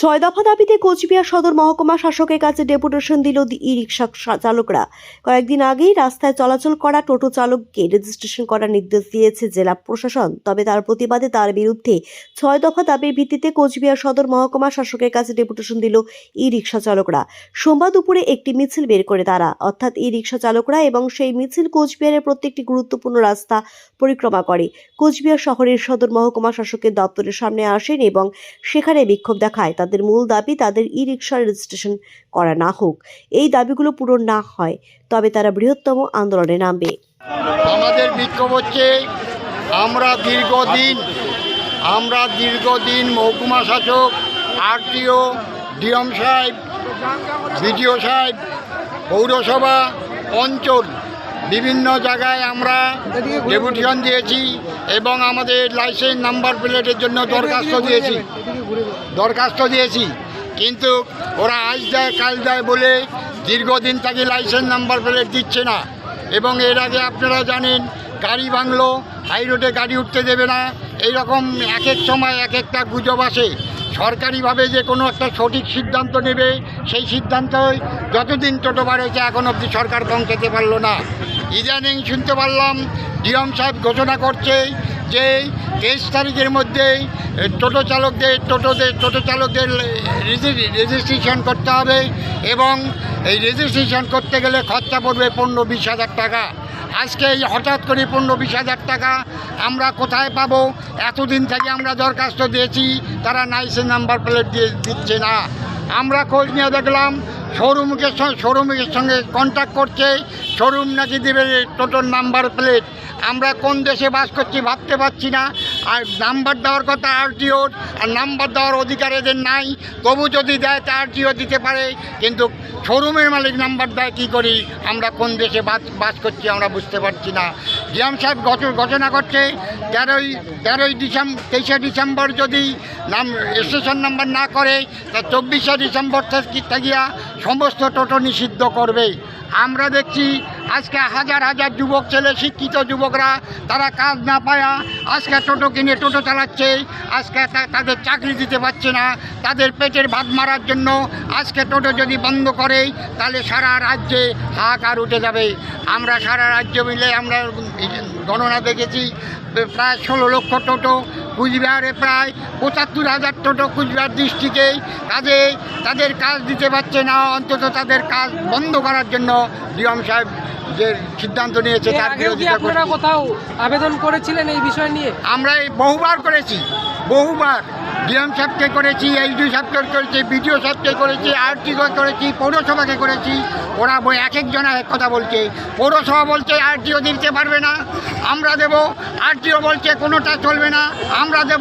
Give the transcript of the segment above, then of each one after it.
ছয় দফা দাবিতে কোচবিহার সদর মহকুমা শাসকের কাছে ডেপুটেশন দিল ই রিক্সা চালকরা। কয়েকদিন আগেই রাস্তায় চলাচল করা টোটো চালককে রেজিস্ট্রেশন করার নির্দেশ দিয়েছে জেলা প্রশাসন। তবে তার প্রতিবাদে তার বিরুদ্ধে ছয় দফা দাবির ভিত্তিতে কোচবিহার সদর মহকুমা শাসকের কাছে ডেপুটেশন দিল ই রিক্সা চালকরা। সোমবার দুপুরে একটি মিছিল বের করে তারা। অর্থাৎ ই রিক্সা চালকরা এবং সেই মিছিল কোচবিহারের প্রত্যেকটি গুরুত্বপূর্ণ রাস্তা পরিক্রমা করে। কোচবিহার শহরের সদর মহকুমা শাসকের দপ্তরের সামনে আসেন এবং সেখানে বিক্ষোভ দেখায়। তাদের মূল দাবি তাদের ই রিক্সা রেজিস্ট্রেশন করা না হোক। এই দাবিগুলো পূরণ না হয়, তবে তারা বৃহত্তম আন্দোলনে নামবে। আমাদের বিক্ষোভ হচ্ছে, আমরা দীর্ঘদিন আমরা দীর্ঘদিন মহকুমা শাসক, আরটিও, ডিএম সাহেব, বিডিও সাহেব, পৌরসভা অঞ্চল বিভিন্ন জায়গায় আমরা ডেপুটেশন দিয়েছি এবং আমাদের লাইসেন্স নাম্বার প্লেটের জন্য দরখাস্ত দিয়েছি। দরখাস্ত দিয়েছি। কিন্তু ওরা আজ দেয়, কাল দেয় বলে দীর্ঘদিন তাকে লাইসেন্স নাম্বার প্লেট দিচ্ছে না। এবং এর আগে আপনারা জানেন, গাড়ি ভাঙলো, হাই রোডে গাড়ি উঠতে দেবে না। এই রকম এক এক সময় এক একটা গুজব আসে। সরকারিভাবে যে কোনো একটা সঠিক সিদ্ধান্ত নেবে, সেই সিদ্ধান্তই যতদিন টোটো বাড়েছে এখন অবধি সরকার পৌঁছাতে পারল না। ইদানিং শুনতে পারলাম ডিএম সাহেব ঘোষণা করছে যে তেইশ তারিখের মধ্যে টোটো চালকদের, টোটোদের, টোটো চালকদের রেজিস্ট্রেশন করতে হবে এবং এই রেজিস্ট্রেশন করতে গেলে খরচা পড়বে পনেরো বিশ হাজার টাকা। আজকে এই হঠাৎ করে পনেরো বিশ হাজার টাকা আমরা কোথায় পাবো? এতদিন থেকে আমরা দরখাস্ত দিয়েছি, তারা নাইসের নাম্বার প্লেট দিয়ে দিচ্ছে না। আমরা খোঁজ নিয়ে দেখলাম শোরুমকে শোরুমের সঙ্গে কন্ট্যাক্ট করছে। শোরুম নাকি দেবে টোটোর নাম্বার প্লেট আমরা কোন দেশে বাস করছি ভাবতে পারছি না। আর নাম্বার দেওয়ার কথা আরটিওর আর নাম্বার দেওয়ার অধিকার এদের নাই। তবু যদি দেয়, তা আরটিও দিতে পারে। কিন্তু শোরুমের মালিক নাম্বার দেয়, কী করি? আমরা কোন দেশে বাস বাস করছি আমরা বুঝতে পারছি না। ডিএম সাহেব গত- ঘোষণা করছে, তেরোই তেরোই ডিসেম্বর তেইশে ডিসেম্বর যদি নাম, স্টেশন নাম্বার না করে, তা চব্বিশে ডিসেম্বর থেকে গিয়া সমস্ত টোটো নিষিদ্ধ করবে। আমরা দেখছি আজকে হাজার হাজার যুবক ছেলে, শিক্ষিত যুবকরা, তারা কাজ না পায়া, আজকে টোটো কিনে টোটো চালাচ্ছে, আজকে তাদের চাকরি দিতে পারছে না, তাদের পেটের ভাত মারার জন্য আজকে টোটো যদি বন্ধ করে, তাহলে সারা রাজ্যে হাহাকার উঠে যাবে। আমরা সারা রাজ্য মিলে আমরা গণনা দেখেছি প্রায় ষোলো লক্ষ টোটো কুচবিহারে প্রায় পঁচাত্তর হাজার টোটো কুচবিহার ডিস্ট্রিক্টে কাজে, তাদের কাজ দিতে পারছে না, অন্তত তাদের কাজ বন্ধ করার জন্য ডিএম সাহেব যে সিদ্ধান্ত নিয়েছে তার বিরোধিতা আপনারা কোথাও আবেদন করেছিলেন এই বিষয় নিয়ে? আমরা এই বহুবার করেছি বহুবার। ডিএম সাহেবকে করেছি এইচডি সাহেবকে করেছি বিডিও সাহেবকে করেছি আরটিকে করেছি পৌরসভাকে করেছি ওরা এক একজন এক কথা বলছে। পৌরসভা বলছে, আরটিও দিতে পারবে না, আমরা দেব। আরটিও বলছে, কোনোটা চলবে না, আমরা দেব।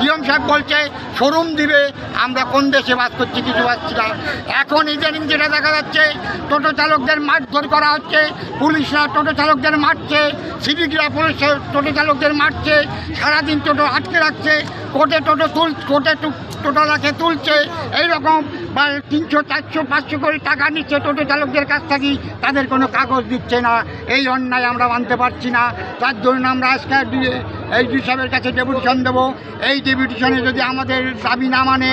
ডিএম সাহেব বলছে, শোরুম দিবে, আমরা কোন দেশে বাস করছি, কিছু পাচ্ছি না। এখন ইদানিং যেটা দেখা যাচ্ছে, টোটো চালকদের মারধর করা হচ্ছে, পুলিশরা টোটো চালকদের মারছে, সিভিকরা পুলিশ টোটো চালকদের মারছে, সারাদিন টোটো আটকে রাখছে, কোর্টে টোটো তুল, কোর্টে টু- টোটো রাখে তুলছে, এইরকম বা তিনশো চারশো পাঁচশো করে টাকা নিচ্ছে টোটো চালকদের কাছ থেকে তাদের কোনো কাগজ দিচ্ছে না। এই অন্যায় আমরা মানতে পারছি না। তার জন্য আমরা আজকে এই ডি সাহেবের কাছে ডেপুটেশন দেবো। এই ডেপুটেশনে যদি আমাদের দাবি না মানে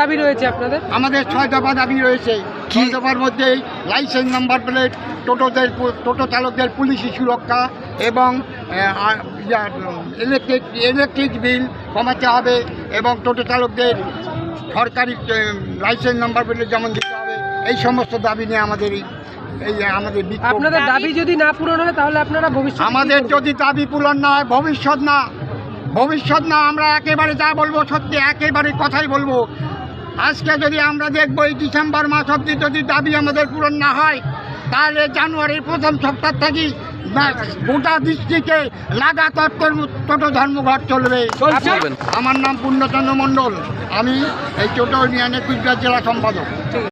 দাবি রয়েছে আপনাদের? আমাদের ছয় দফা দাবি রয়েছে। ছয় দফার মধ্যে লাইসেন্স নাম্বার প্লেট টোটোদের টোটো চালকদের পুলিশি সুরক্ষা এবং ইলেকট্রিক ইলেকট্রিক বিল কমাতে হবে এবং টোটো চালকদের সরকারি লাইসেন্স নাম্বার প্লেট যেমন দিতে হবে এই সমস্ত দাবি নিয়ে আমাদের এই এই আমাদের আপনাদের দাবি যদি না পূরণ হয় তাহলে আপনারা ভবিষ্যৎ আমাদের যদি দাবি পূরণ না হয় ভবিষ্যৎ না ভবিষ্যৎ না আমরা একেবারে যা বলব সত্যি একেবারে কথাই বলব। আজকে যদি আমরা দেখব এই ডিসেম্বর মাস অবধি যদি দাবি আমাদের পূরণ না হয় তাহলে জানুয়ারির প্রথম সপ্তাহ থেকে না- গোটা ডিস্ট্রিক্টে লাগাতার তোর- টোটো ধর্মঘট চলবে। চলবে। আমার নাম পূর্ণচন্দ্র মণ্ডল। আমি এই টোটো ইউনিয়নের কুচবিহার জেলা সম্পাদক।